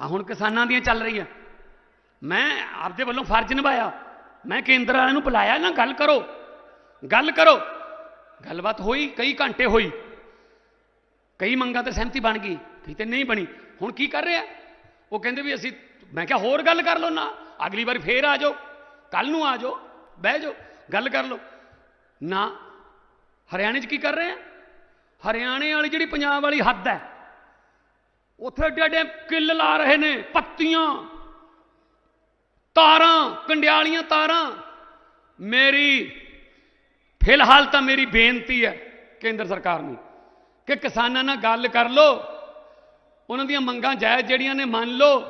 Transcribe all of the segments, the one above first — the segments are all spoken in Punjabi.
ਆ ਹੁਣ ਕਿਸਾਨਾਂ ਦੀਆਂ ਚੱਲ ਰਹੀ ਆ ਮੈਂ ਆਪਦੇ ਵੱਲੋਂ ਫਰਜ਼ ਨਿਭਾਇਆ। ਮੈਂ ਕੇਂਦਰ ਵਾਲਿਆਂ ਨੂੰ ਬੁਲਾਇਆ, ਨਾ ਗੱਲ ਕਰੋ ਗੱਲ ਕਰੋ। ਗੱਲਬਾਤ ਹੋਈ, ਕਈ ਘੰਟੇ ਹੋਈ। ਕਈ ਮੰਗਾਂ ਤੇ ਸਹਿਮਤੀ ਬਣ ਗਈ, ਕਈ ਤੇ ਨਹੀਂ ਬਣੀ। ਹੁਣ ਕੀ ਕਰ ਰਿਹਾ? ਉਹ ਕਹਿੰਦੇ ਵੀ ਅਸੀਂ, ਮੈਂ ਕਿਹਾ ਹੋਰ ਗੱਲ ਕਰ ਲਓ ਨਾ। ਅਗਲੀ ਵਾਰ ਫੇਰ ਆ ਜਾਓ। ਕੱਲ ਨੂੰ ਆ ਜਾਓ, ਬਹਿ ਜਾਓ, ਗੱਲ ਕਰ ਲਓ। ਨਾ, ਹਰਿਆਣੇ 'ਚ ਕੀ ਕਰ ਰਹੇ ਆ? ਹਰਿਆਣੇ ਵਾਲੀ ਜਿਹੜੀ ਪੰਜਾਬ ਵਾਲੀ ਹੱਦ ਹੈ ਉੱਥੇ ਏਡੇ ਏਡੇ ਕਿੱਲ ਲਾ ਰਹੇ ਨੇ, ਪੱਤੀਆਂ, ਤਾਰਾਂ, ਕੰਡਿਆਲੀਆਂ ਤਾਰਾਂ। ਮੇਰੀ, ਫਿਲਹਾਲ ਤਾਂ ਮੇਰੀ ਬੇਨਤੀ ਹੈ ਕੇਂਦਰ ਸਰਕਾਰ ਨੂੰ ਕਿ ਕਿਸਾਨਾਂ ਨਾਲ ਗੱਲ ਕਰ ਲਓ। ਉਹਨਾਂ ਦੀਆਂ ਮੰਗਾਂ ਜਾਇਜ਼ ਜਿਹੜੀਆਂ ਨੇ ਮੰਨ ਲਓ।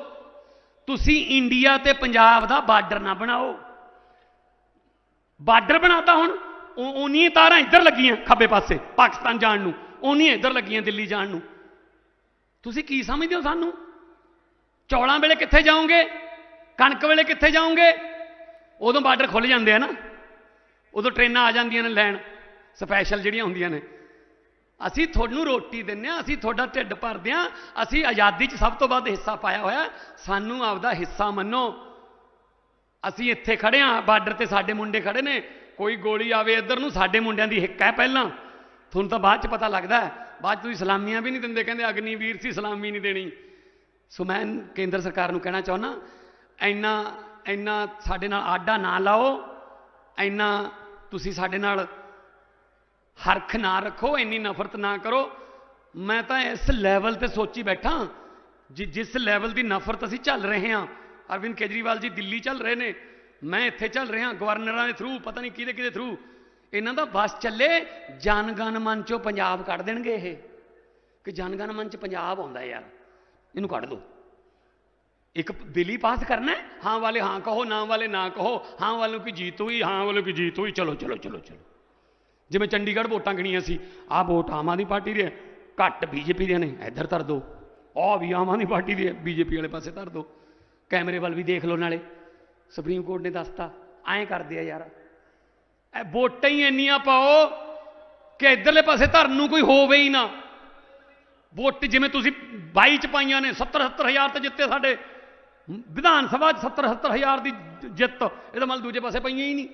ਤੁਸੀਂ ਇੰਡੀਆ ਤੇ ਪੰਜਾਬ ਦਾ ਬਾਰਡਰ ਨਾ ਬਣਾਓ। ਬਾਰਡਰ ਬਣਾਤਾ ਹੁਣ ਉਨੀਆਂ ਤਾਰਾਂ ਇੱਧਰ ਲੱਗੀਆਂ ਖੱਬੇ ਪਾਸੇ, ਪਾਕਿਸਤਾਨ ਜਾਣ ਨੂੰ, ਉਨੀਆਂ ਇੱਧਰ ਲੱਗੀਆਂ ਦਿੱਲੀ ਜਾਣ ਨੂੰ। ਤੁਸੀਂ ਕੀ ਸਮਝਦੇ ਹੋ ਸਾਨੂੰ? ਚੌਲਾਂ ਵੇਲੇ ਕਿੱਥੇ ਜਾਓਗੇ? ਕਣਕ ਵੇਲੇ ਕਿੱਥੇ ਜਾਓਗੇ? ਉਦੋਂ ਬਾਰਡਰ ਖੁੱਲ ਜਾਂਦੇ ਆ ਨਾ। ਉਦੋਂ ਟ੍ਰੇਨਾਂ ਆ ਜਾਂਦੀਆਂ ਨੇ ਲੈਣ। ਸਪੈਸ਼ਲ ਜਿਹੜੀਆਂ ਹੁੰਦੀਆਂ ਨੇ। ਅਸੀਂ ਤੁਹਾਨੂੰ ਰੋਟੀ ਦਿੰਨੇ ਆ ਅਸੀਂ ਤੁਹਾਡਾ ਢਿੱਡ ਭਰਦੇ ਆ ਅਸੀਂ ਆਜ਼ਾਦੀ 'ਚ ਸਭ ਤੋਂ ਵੱਧ ਹਿੱਸਾ ਪਾਇਆ ਹੋਇਆ। ਸਾਨੂੰ ਆਪਦਾ ਹਿੱਸਾ ਮੰਨੋ। ਅਸੀਂ ਇੱਥੇ ਖੜੇ ਆ ਬਾਰਡਰ ਤੇ ਸਾਡੇ ਮੁੰਡੇ ਖੜੇ ਨੇ। ਕੋਈ ਗੋਲੀ ਆਵੇ ਇੱਧਰ ਨੂੰ, ਸਾਡੇ ਮੁੰਡਿਆਂ ਦੀ ਹਿੱਕ ਹੈ ਪਹਿਲਾਂ। ਤੁਹਾਨੂੰ ਤਾਂ ਬਾਅਦ 'ਚ ਪਤਾ ਲੱਗਦਾ ਹੈ। ਬਾਅਦ 'ਚ ਤੁਸੀਂ ਸਲਾਮੀਆਂ ਵੀ ਨਹੀਂ ਦਿੰਦੇ, ਕਹਿੰਦੇ ਅਗਨੀਵੀਰ ਸੀ, ਸਲਾਮੀ ਨਹੀਂ ਦੇਣੀ। ਸੋ ਮੈਂ ਕੇਂਦਰ ਸਰਕਾਰ ਨੂੰ ਕਹਿਣਾ ਚਾਹੁੰਦਾ, ਇੰਨਾ ਇੰਨਾ ਸਾਡੇ ਨਾਲ ਆਡਾ ਨਾ ਲਾਓ, ਇੰਨਾ ਤੁਸੀਂ ਸਾਡੇ ਨਾਲ ਹਰਖ ਨਾ ਰੱਖੋ, ਇੰਨੀ ਨਫ਼ਰਤ ਨਾ ਕਰੋ। ਮੈਂ ਤਾਂ ਇਸ ਲੈਵਲ ਤੇ ਸੋਚੀ ਬੈਠਾ, ਜਿ- ਜਿਸ ਲੈਵਲ ਦੀ ਨਫ਼ਰਤ ਅਸੀਂ ਚੱਲ ਰਹੇ ਹਾਂ। ਅਰਵਿੰਦ ਕੇਜਰੀਵਾਲ ਜੀ ਦਿੱਲੀ ਚੱਲ ਰਹੇ ਨੇ, ਮੈਂ ਇੱਥੇ ਚੱਲ ਰਿਹਾ, ਗਵਰਨਰਾਂ ਦੇ ਥਰੂ ਪਤਾ ਨਹੀਂ ਕਿਹਦੇ ਕਿਹਦੇ ਥਰੂ ਇਹਨਾਂ ਦਾ ਬਸ ਚੱਲੇ ਜਨਗਣ ਮਨ ਚੋਂ ਪੰਜਾਬ ਕੱਢ ਦੇਣਗੇ ਇਹ। ਕਿ ਜਨਗਣ ਮਨ ਚ ਪੰਜਾਬ ਆਉਂਦਾ ਯਾਰ ਇਹਨੂੰ ਕੱਢ ਦੋ। ਇੱਕ ਦਿੱਲੀ ਪਾਸ ਕਰਨਾ ਹਾਂ ਵਾਲੇ ਹਾਂ ਕਹੋ ਨਾ ਵਾਲੇ ਨਾ ਕਹੋ ਹਾਂ ਵਾਲੋਂ ਕੀ ਜੀਤ ਹੋਈ ਹਾਂ ਵਾਲੋਂ ਕੀ ਜੀਤ ਹੋਈ ਚਲੋ ਚਲੋ ਚਲੋ ਚਲੋ। ਜਿਵੇਂ ਚੰਡੀਗੜ੍ਹ ਵੋਟਾਂ ਗਿਣੀਆਂ ਸੀ ਆਹ ਵੋਟ ਆਮ ਆਦਮੀ ਪਾਰਟੀ ਦੇ ਹੈ, ਘੱਟ ਬੀਜੇਪੀ ਦੇ ਨੇ ਇੱਧਰ ਧਰ ਦੋ। ਆਹ ਵੀ ਆਮ ਆਦਮੀ ਪਾਰਟੀ ਦੇ ਬੀਜੇਪੀ ਵਾਲੇ ਪਾਸੇ ਧਰ ਦੋ। ਕੈਮਰੇ ਵੱਲ ਵੀ ਦੇਖ ਲਓ ਨਾਲੇ। ਸੁਪਰੀਮ ਕੋਰਟ ਨੇ ਦੱਸਤਾ ਐਂ ਕਰਦੇ ਆ ਯਾਰ। ਇਹ ਵੋਟਾਂ ਹੀ ਇੰਨੀਆਂ ਪਾਓ ਕਿ ਇਧਰਲੇ ਪਾਸੇ ਧਰਨ ਨੂੰ ਕੋਈ ਹੋਵੇ ਹੀ ਨਾ। ਵੋਟ ਜਿਵੇਂ ਤੁਸੀਂ 22 ਚ ਪਾਈਆਂ ਨੇ 70 70 ਹਜ਼ਾਰ ਤੇ ਜਿੱਤੇ ਸਾਡੇ। ਵਿਧਾਨ ਸਭਾ 'ਚ 70 70 ਹਜ਼ਾਰ ਦੀ ਜਿੱਤ, ਇਹਦਾ ਮਤਲਬ ਦੂਜੇ ਪਾਸੇ ਪਈਆਂ ਹੀ ਨਹੀਂ।